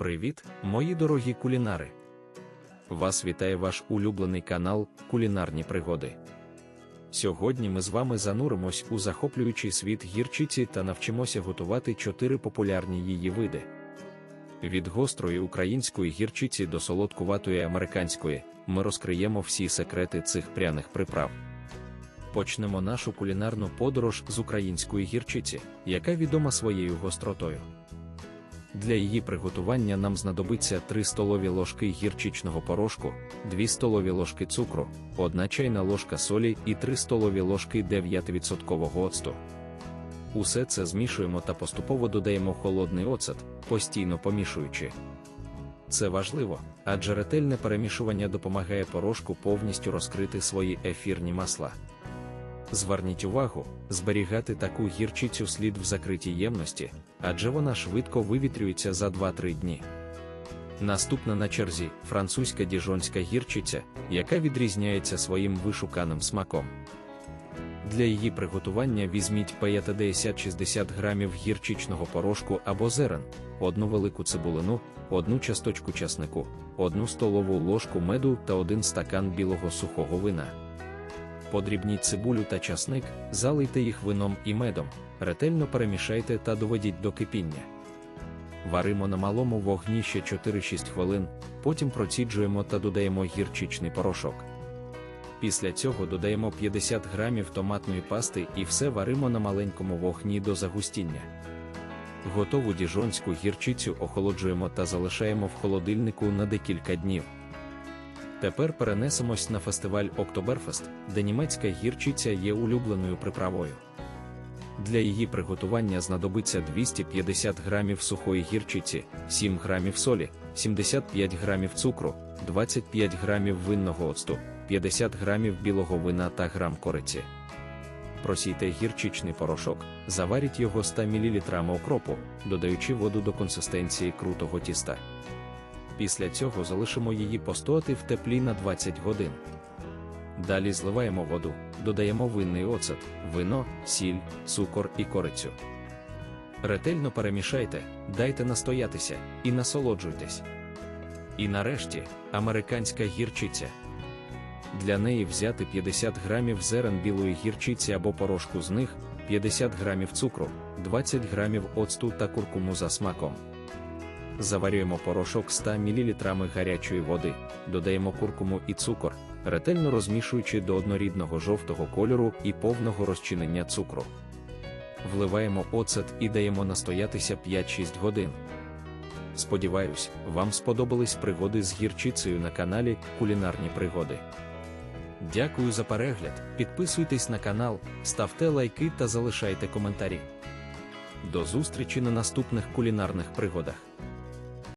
Привіт, мої дорогі кулінари! Вас вітає ваш улюблений канал Кулінарні пригоди. Сьогодні ми з вами зануримось у захоплюючий світ гірчиці та навчимося готувати чотири популярні її види. Від гострої української гірчиці до солодкуватої американської ми розкриємо всі секрети цих пряних приправ. Почнемо нашу кулінарну подорож з української гірчиці, яка відома своєю гостротою. Для її приготування нам знадобиться 3 столові ложки гірчичного порошку, 2 столові ложки цукру, 1 чайна ложка солі і 3 столові ложки 9% оцту. Усе це змішуємо та поступово додаємо холодний оцет, постійно помішуючи. Це важливо, адже ретельне перемішування допомагає порошку повністю розкрити свої ефірні масла. Зверніть увагу, зберігати таку гірчицю слід в закритій ємності, адже вона швидко вивітрюється за 2-3 дні. Наступна на черзі французька діжонська гірчиця, яка відрізняється своїм вишуканим смаком. Для її приготування візьміть 50-60 грамів гірчичного порошку або зерен, одну велику цибулину, одну часточку часнику, одну столову ложку меду та один стакан білого сухого вина. Подрібніть цибулю та часник, залийте їх вином і медом, ретельно перемішайте та доведіть до кипіння. Варимо на малому вогні ще 4-6 хвилин, потім проціджуємо та додаємо гірчичний порошок. Після цього додаємо 50 грамів томатної пасти і все варимо на маленькому вогні до загустіння. Готову діжонську гірчицю охолоджуємо та залишаємо в холодильнику на декілька днів. Тепер перенесемось на фестиваль Октоберфест, де німецька гірчиця є улюбленою приправою. Для її приготування знадобиться 250 грамів сухої гірчиці, 7 грамів солі, 75 грамів цукру, 25 грамів винного оцту, 50 грамів білого вина та грам кориці. Просійте гірчичний порошок, заваріть його 100 мл окропу, додаючи воду до консистенції крутого тіста. Після цього залишимо її постояти в теплі на 20 годин. Далі зливаємо воду, додаємо винний оцет, вино, сіль, цукор і корицю. Ретельно перемішайте, дайте настоятися і насолоджуйтесь. І нарешті американська гірчиця. Для неї взяти 50 грамів зерен білої гірчиці або порошку з них, 50 грамів цукру, 20 грамів оцту та куркуму за смаком. Заварюємо порошок 100 мл гарячої води, додаємо куркуму і цукор, ретельно розмішуючи до однорідного жовтого кольору і повного розчинення цукру. Вливаємо оцет і даємо настоятися 5-6 годин. Сподіваюсь, вам сподобались пригоди з гірчицею на каналі Кулінарні пригоди. Дякую за перегляд, підписуйтесь на канал, ставте лайки та залишайте коментарі. До зустрічі на наступних кулінарних пригодах.